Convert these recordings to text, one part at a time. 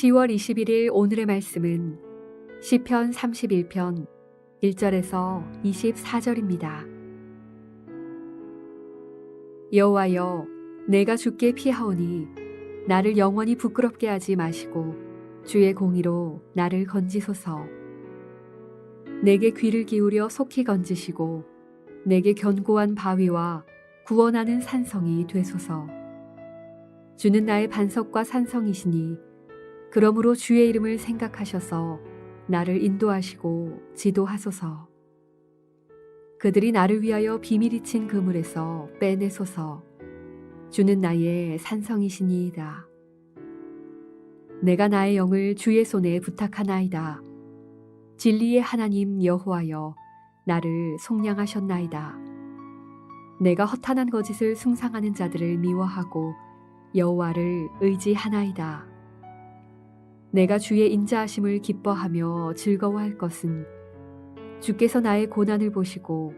10월 21일 오늘의 말씀은 시편 31편 1절에서 24절입니다. 여호와여 내가 주께 피하오니 나를 영원히 부끄럽게 하지 마시고 주의 공의로 나를 건지소서 내게 귀를 기울여 속히 건지시고 내게 견고한 바위와 구원하는 산성이 되소서 주는 나의 반석과 산성이시니 그러므로 주의 이름을 생각하셔서 나를 인도하시고 지도하소서. 그들이 나를 위하여 비밀이 친 그물에서 빼내소서. 주는 나의 산성이시니이다. 내가 나의 영을 주의 손에 부탁하나이다. 진리의 하나님 여호와여 나를 속량하셨나이다. 내가 허탄한 거짓을 숭상하는 자들을 미워하고 여호와를 의지하나이다. 내가 주의 인자하심을 기뻐하며 즐거워할 것은 주께서 나의 고난을 보시고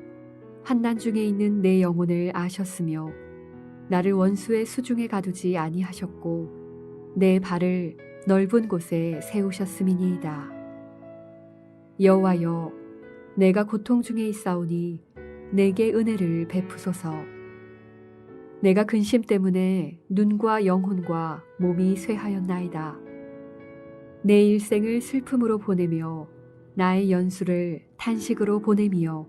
환난 중에 있는 내 영혼을 아셨으며 나를 원수의 수중에 가두지 아니하셨고 내 발을 넓은 곳에 세우셨음이니이다. 여호와여 내가 고통 중에 있사오니 내게 은혜를 베푸소서. 내가 근심 때문에 눈과 영혼과 몸이 쇠하였나이다. 내 일생을 슬픔으로 보내며 나의 연수를 탄식으로 보내며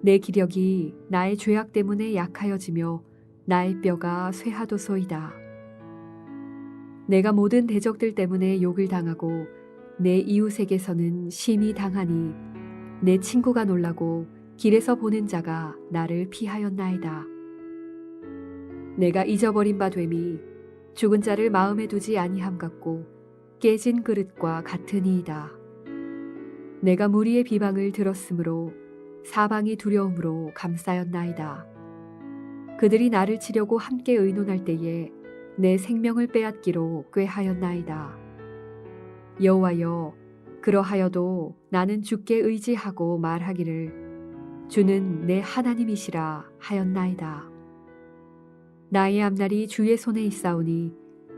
내 기력이 나의 죄악 때문에 약하여지며 나의 뼈가 쇠하도소이다. 내가 모든 대적들 때문에 욕을 당하고 내 이웃에게서는 심히 당하니 내 친구가 놀라고 길에서 보는 자가 나를 피하였나이다. 내가 잊어버린 바 됨이 죽은 자를 마음에 두지 아니함 같고 깨진 그릇과 같으니이다. 내가 무리의 비방을 들었으므로 사방이 두려움으로 감싸였나이다. 그들이 나를 치려고 함께 의논할 때에 내 생명을 빼앗기로 꾀하였나이다. 여호와여 그러하여도 나는 주께 의지하고 말하기를 주는 내 하나님이시라 하였나이다. 나의 앞날이 주의 손에 있사오니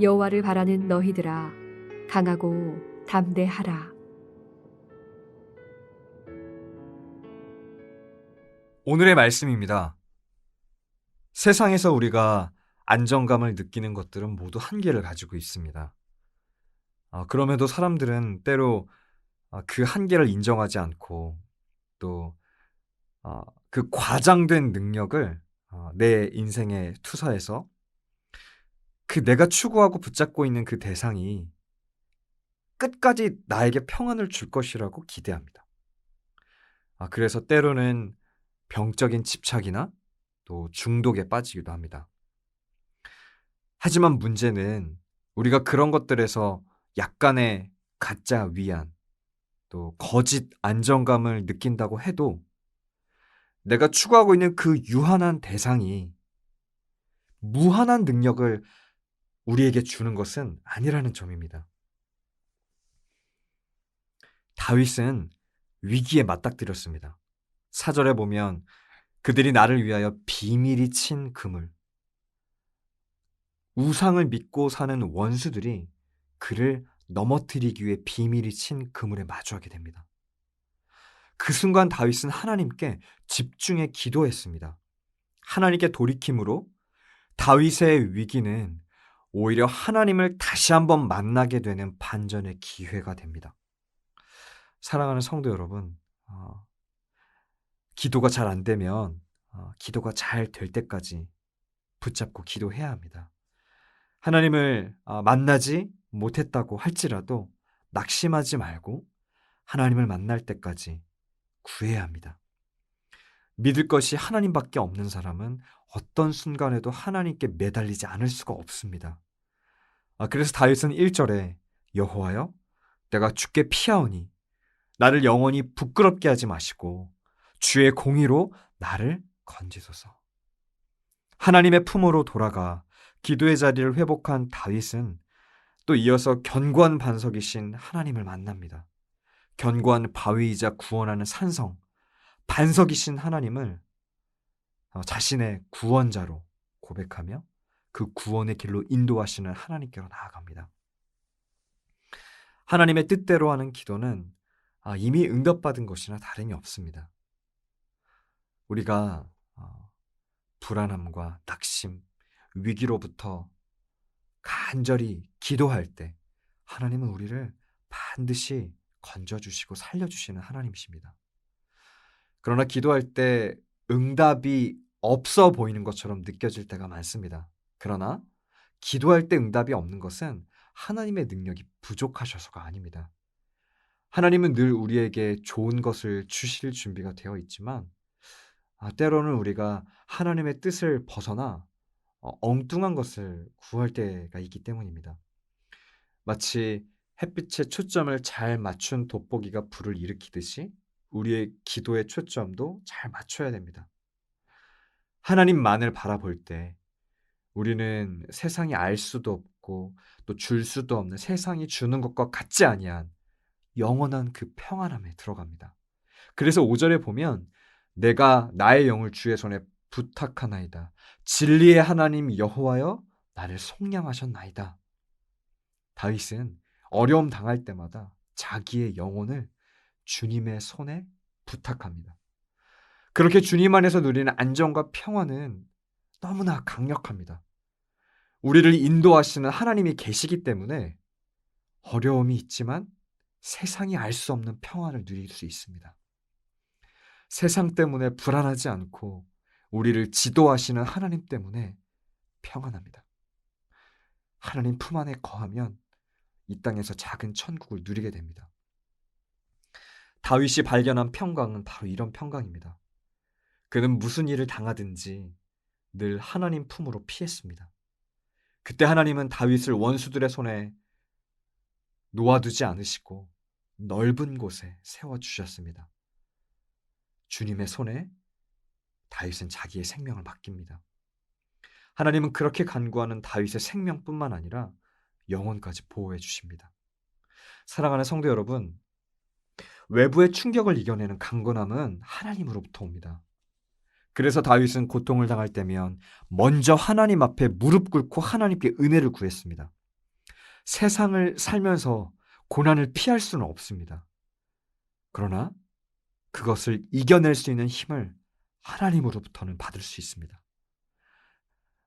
여호와를 바라는 너희들아 강하고 담대하라. 오늘의 말씀입니다. 세상에서 우리가 안정감을 느끼는 것들은 모두 한계를 가지고 있습니다. 아, 그럼에도 사람들은 때로 아, 그 한계를 인정하지 않고 또 아, 그 과장된 능력을 아, 내 인생에 투사해서 그 내가 추구하고 붙잡고 있는 그 대상이 끝까지 나에게 평안을 줄 것이라고 기대합니다. 아, 그래서 때로는 병적인 집착이나 또 중독에 빠지기도 합니다. 하지만 문제는 우리가 그런 것들에서 약간의 가짜 위안, 또 거짓 안정감을 느낀다고 해도 내가 추구하고 있는 그 유한한 대상이 무한한 능력을 우리에게 주는 것은 아니라는 점입니다. 다윗은 위기에 맞닥뜨렸습니다. 사절에 보면 그들이 나를 위하여 비밀이 친 그물, 우상을 믿고 사는 원수들이 그를 넘어뜨리기 위해 비밀이 친 그물에 마주하게 됩니다. 그 순간 다윗은 하나님께 집중해 기도했습니다. 하나님께 돌이킴으로 다윗의 위기는 오히려 하나님을 다시 한번 만나게 되는 반전의 기회가 됩니다. 사랑하는 성도 여러분, 어, 기도가 잘 안 되면 어, 기도가 잘 될 때까지 붙잡고 기도해야 합니다. 하나님을 어, 만나지 못했다고 할지라도 낙심하지 말고 하나님을 만날 때까지 구해야 합니다. 믿을 것이 하나님밖에 없는 사람은 어떤 순간에도 하나님께 매달리지 않을 수가 없습니다. 아, 그래서 다윗은 1절에 여호와여 내가 주께 피하오니 나를 영원히 부끄럽게 하지 마시고 주의 공의로 나를 건지소서. 하나님의 품으로 돌아가 기도의 자리를 회복한 다윗은 또 이어서 견고한 반석이신 하나님을 만납니다. 견고한 바위이자 구원하는 산성, 반석이신 하나님을 어, 자신의 구원자로 고백하며 그 구원의 길로 인도하시는 하나님께로 나아갑니다. 하나님의 뜻대로 하는 기도는 아, 이미 응답받은 것이나 다름이 없습니다. 우리가 어, 불안함과 낙심, 위기로부터 간절히 기도할 때 하나님은 우리를 반드시 건져주시고 살려주시는 하나님이십니다. 그러나 기도할 때 응답이 없어 보이는 것처럼 느껴질 때가 많습니다. 그러나 기도할 때 응답이 없는 것은 하나님의 능력이 부족하셔서가 아닙니다. 하나님은 늘 우리에게 좋은 것을 주실 준비가 되어 있지만 아, 때로는 우리가 하나님의 뜻을 벗어나 어, 엉뚱한 것을 구할 때가 있기 때문입니다. 마치 햇빛의 초점을 잘 맞춘 돋보기가 불을 일으키듯이 우리의 기도의 초점도 잘 맞춰야 됩니다. 하나님만을 바라볼 때 우리는 세상이 알 수도 없고 또 줄 수도 없는 세상이 주는 것과 같지 아니한 영원한 그 평안함에 들어갑니다. 그래서 5절에 보면 내가 나의 영을 주의 손에 부탁하나이다. 진리의 하나님 여호와여 나를 속량하셨나이다. 다윗은 어려움 당할 때마다 자기의 영혼을 주님의 손에 부탁합니다. 그렇게 주님 안에서 누리는 안정과 평안은 너무나 강력합니다. 우리를 인도하시는 하나님이 계시기 때문에 어려움이 있지만 세상이 알 수 없는 평안을 누릴 수 있습니다. 세상 때문에 불안하지 않고 우리를 지도하시는 하나님 때문에 평안합니다. 하나님 품 안에 거하면 이 땅에서 작은 천국을 누리게 됩니다. 다윗이 발견한 평강은 바로 이런 평강입니다. 그는 무슨 일을 당하든지 늘 하나님 품으로 피했습니다. 그때 하나님은 다윗을 원수들의 손에 놓아두지 않으시고 넓은 곳에 세워주셨습니다. 주님의 손에 다윗은 자기의 생명을 맡깁니다. 하나님은 그렇게 간구하는 다윗의 생명뿐만 아니라 영혼까지 보호해 주십니다. 사랑하는 성도 여러분, 외부의 충격을 이겨내는 강건함은 하나님으로부터 옵니다. 그래서 다윗은 고통을 당할 때면 먼저 하나님 앞에 무릎 꿇고 하나님께 은혜를 구했습니다. 세상을 살면서 고난을 피할 수는 없습니다. 그러나 그것을 이겨낼 수 있는 힘을 하나님으로부터는 받을 수 있습니다.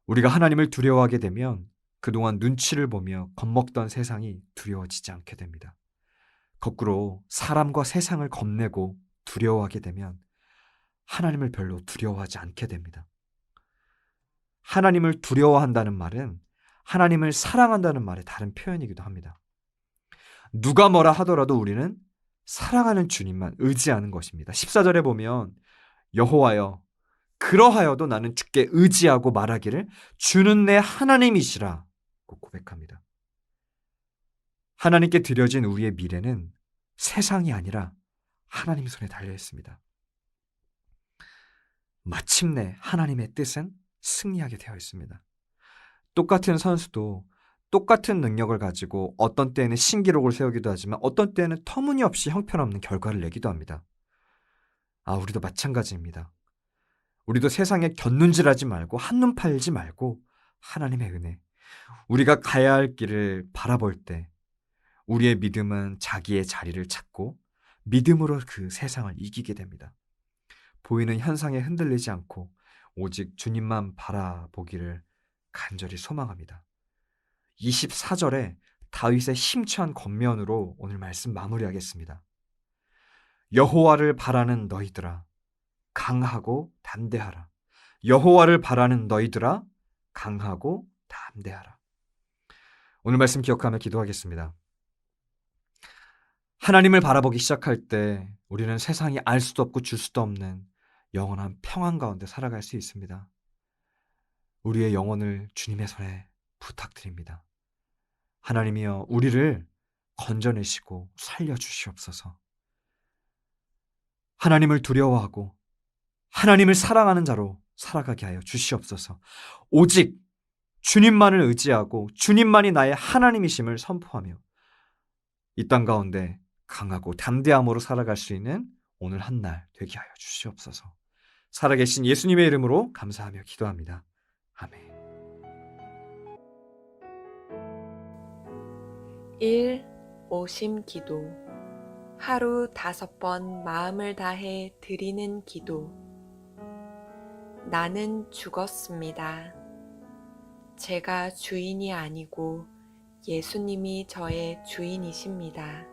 우리가 하나님을 두려워하게 되면 그동안 눈치를 보며 겁먹던 세상이 두려워지지 않게 됩니다. 거꾸로 사람과 세상을 겁내고 두려워하게 되면 하나님을 별로 두려워하지 않게 됩니다. 하나님을 두려워한다는 말은 하나님을 사랑한다는 말의 다른 표현이기도 합니다. 누가 뭐라 하더라도 우리는 사랑하는 주님만 의지하는 것입니다. 14절에 보면 여호와여 그러하여도 나는 주께 의지하고 말하기를 주는 내 하나님이시라 고 고백합니다. 하나님께 드려진 우리의 미래는 세상이 아니라 하나님 손에 달려 있습니다. 마침내 하나님의 뜻은 승리하게 되어 있습니다. 똑같은 선수도 똑같은 능력을 가지고 어떤 때에는 신기록을 세우기도 하지만 어떤 때에는 터무니없이 형편없는 결과를 내기도 합니다. 아, 우리도 마찬가지입니다. 우리도 세상에 곁눈질하지 말고 한눈 팔지 말고 하나님의 은혜, 우리가 가야 할 길을 바라볼 때 우리의 믿음은 자기의 자리를 찾고 믿음으로 그 세상을 이기게 됩니다. 보이는 현상에 흔들리지 않고 오직 주님만 바라보기를 간절히 소망합니다. 24절에 다윗의 심취한 겉면으로 오늘 말씀 마무리하겠습니다. 여호와를 바라는 너희들아 강하고 담대하라. 여호와를 바라는 너희들아 강하고 담대하라. 오늘 말씀 기억하며 기도하겠습니다. 하나님을 바라보기 시작할 때 우리는 세상이 알 수도 없고 줄 수도 없는 영원한 평안 가운데 살아갈 수 있습니다. 우리의 영혼을 주님의 손에 부탁드립니다. 하나님이여 우리를 건져내시고 살려주시옵소서. 하나님을 두려워하고 하나님을 사랑하는 자로 살아가게 하여 주시옵소서. 오직 주님만을 의지하고 주님만이 나의 하나님이심을 선포하며 이 땅 가운데 강하고 담대함으로 살아갈 수 있는 오늘 한 날 되게 하여 주시옵소서. 살아계신 예수님의 이름으로 감사하며 기도합니다. 아멘. 1. 오심 기도 하루 다섯 번 마음을 다해 드리는 기도 나는 죽었습니다. 제가 주인이 아니고 예수님이 저의 주인이십니다.